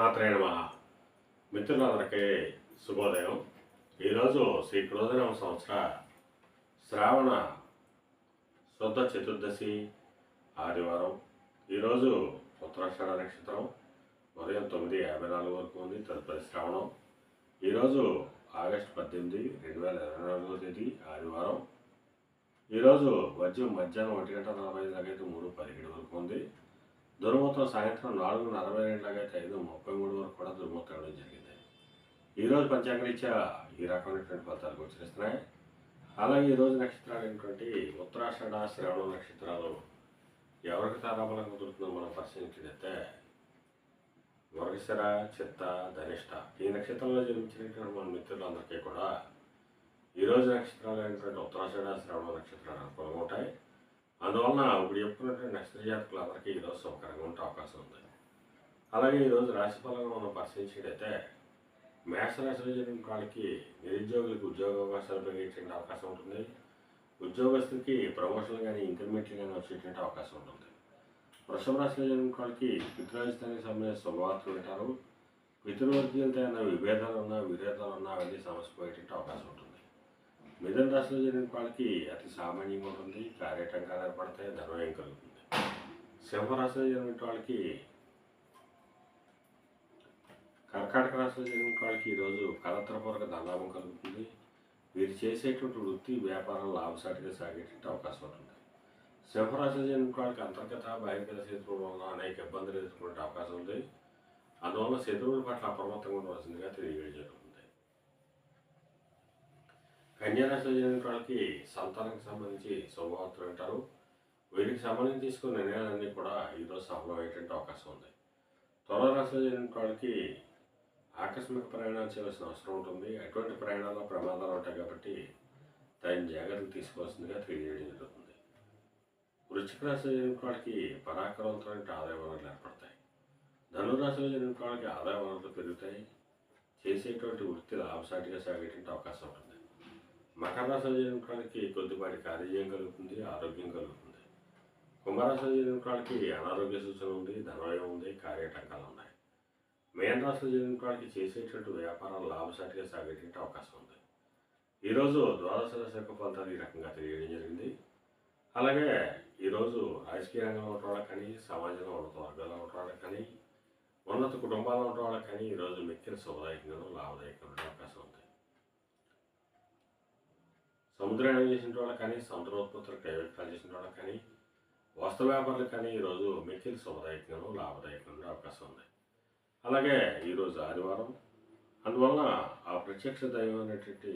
శ్రీమాత్రే నమ. మిత్రులందరికీ శుభోదయం. ఈరోజు శ్రీ క్రోధనం సంవత్సర శ్రావణ శుద్ధ చతుర్దశి ఆదివారం. ఈరోజు ఉత్తరాషాఢ నక్షత్రం ఉదయం తొమ్మిది యాభై నాలుగు వరకు ఉంది తదుపరి శ్రావణం. ఈరోజు ఆగస్టు పద్దెనిమిది రెండు వేల ఇరవై నాలుగో తేదీ ఆదివారం. ఈరోజు మద్యం మధ్యాహ్నం ఒకటి గంట నలభై ఐదు మూడు పదిహేడు వరకు ఉంది. దుర్మతం సాయంత్రం నాలుగు నలభై రెండులాగైతే ఐదు ముప్పై మూడు వరకు కూడా దుర్మతం అవడం జరిగింది. ఈరోజు పంచాంగరీత్యా ఈ రకమైనటువంటి ఫలితాలు గోచరిస్తున్నాయి అలాగే ఈరోజు నక్షత్రాలు ఏంటంటే ఉత్తరాషాఢ శ్రవణ నక్షత్రాలు ఎవరికి తారాబలంగా కుదురుతుందో మనం పరిశీలించినట్టే మృగశిర చిత్త ధనిష్ట ఈ నక్షత్రంలో జన్మించినటువంటి మన మిత్రులందరికీ కూడా ఈరోజు నక్షత్రాలు అయినటువంటి ఉత్తరాషాఢ శ్రవణ నక్షత్రాలు అనుకూలంగా ఉంటాయి. అందువలన ఇప్పుడు చెప్పుకున్నటువంటి నక్షత్ర జాతకులందరికీ ఈరోజు సౌకర్యంగా ఉండే అవకాశం ఉంది. అలాగే ఈరోజు రాశి ఫలాలను మనం పరిశీలించినట్టయితే మేషరాశిలో జరిగిన వాళ్ళకి నిరుద్యోగులకు ఉద్యోగ అవకాశాలు పెరిగేటువంటి అవకాశం ఉంటుంది. ఉద్యోగస్తులకి ప్రమోషన్లు కానీ ఇంక్రిమెంట్లు కానీ వచ్చేటువంటి అవకాశం ఉంటుంది. వృషభ రాశిలో జరిగిన వాళ్ళకి పితృరాజధానికి సంబంధించిన శుభవార్తలు వింటారు. పితృవర్గీయులతో విభేదాలు ఉన్నా విభేదాలు ఉన్నా అవన్నీ సమస్య పోయేటువంటి అవకాశం ఉంటుంది. మిథున రాశిలో జరిగిన వాళ్ళకి అతి సామాన్యంగా ఉంటుంది కార్యటంకాలు ఏర్పడతాయి ధనవ్యం కలుగుతుంది. సింహరాశిలో జరిగిన వాళ్ళకి కర్కాటక రాశిలో జరిగిన వాళ్ళకి ఈరోజు కలత్రపూర్వక ధనలాభం కలుగుతుంది. వీరు చేసేటువంటి వృత్తి వ్యాపారం లాభసాటిగా సాగేటువంటి అవకాశం ఉంటుంది. సింహరాశిలో జరిగిన వాళ్ళకి అంతర్గత బహిర్గత శత్రువుల వల్ల అనేక ఇబ్బందులు ఎదుర్కొనే అవకాశం ఉంది. అందువల్ల శత్రువుల పట్ల అప్రమత్తంగా ఉండవలసిందిగా తెలియజేయడం. కన్యారాశి కన్యారాశిలో జరిగిన వాళ్ళకి సంతానానికి సంబంధించి శుభవార్తలు అంటారు. వీరికి సంబంధించి తీసుకున్న నిర్ణయాలన్నీ కూడా ఈరోజు సఫలమయ్యేటువంటి అవకాశం ఉంది. త్వర రాశిలో జరిగిన వాళ్ళకి ఆకస్మిక ప్రయాణాలు చేయవలసిన అవసరం ఉంటుంది. అటువంటి ప్రయాణాల్లో ప్రమాదాలు ఉంటాయి కాబట్టి తగిన జాగ్రత్తలు తీసుకోవాల్సిందిగా తెలియజేయడం జరుగుతుంది. వృశ్చిక రాశిలో జరిగిన వాళ్ళకి పరాక్రమంతో ఆదాయ వనరులు ఏర్పడతాయి. ధనురాశిలో జరిగిన వాళ్ళకి ఆదాయ వనరులు పెరుగుతాయి. చేసేటువంటి వృత్తి లాభసాటిగా సాగేటువంటి అవకాశం ఉంటుంది. మకర రాశిలో కొద్దిపాటి కార్యజయం కలుగుతుంది ఆరోగ్యం కలుగుతుంది. కుంభరాశిలో జరిగిన అనారోగ్య సూచన ఉంది ధనవయం ఉంది కార్యటంకాలు ఉన్నాయి. మేన రాశిలో జరిగిన చేసేటువంటి వ్యాపారాలు లాభసాటిగా సాగేటువంటి అవకాశం ఉంది. ఈరోజు ద్వాదశ రాశి యొక్క ఫలితాలు ఈ రకంగా తెలియడం జరిగింది. అలాగే ఈరోజు రాజకీయ రంగంలో ఉన్న కానీ సమాజంలో ఉన్నత వర్గాల్లో ఉన్న కానీ ఉన్నత కుటుంబాల్లో ఉన్న కానీ ఈరోజు మిక్కిన శుభదాయకంగాను లాభదాయకంగా అవకాశం ఉంది. సముద్రాన్ని చేసిన వాళ్ళకి కానీ సముద్రోత్పత్తులు ప్రైవేట్ చేసిన వాళ్ళకి కానీ వస్త్ర వ్యాపారులకు కానీ ఈరోజు మిక్కిలి శుభదాయకంగాను లాభదాయకంగా అవకాశం ఉంది. అలాగే ఈరోజు ఆదివారం అందువలన ఆ ప్రత్యక్ష దైవం అనేటువంటి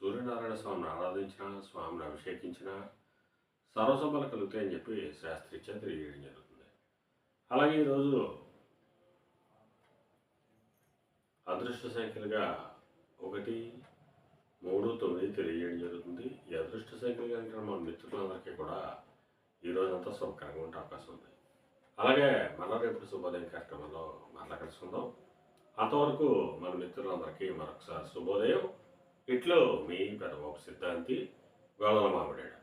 సూర్యనారాయణ స్వామిని ఆరాధించిన స్వామిని అభిషేకించిన సర్వసభలు కలుగుతాయని చెప్పి శాస్త్రీత్యా తెలియజేయడం జరుగుతుంది. అలాగే ఈరోజు అదృష్ట సంఖ్యలుగా ఒకటి మూడు తెలియజేయడం జరుగుతుంది. ఈ అదృష్ట సంఖ్యలు కనుక మన మిత్రులందరికీ కూడా ఈ రోజంతా శుభకరంగా ఉండే అవకాశం ఉంది. అలాగే మన రేపు శుభోదయం కార్యక్రమంలో మళ్ళా కలుసుకుందాం. అంతవరకు మన మిత్రులందరికీ మరొకసారి శుభోదయం. ఇట్లో మీ పెద్దబాబు సిద్ధాంతి గోదల మామిడాడు.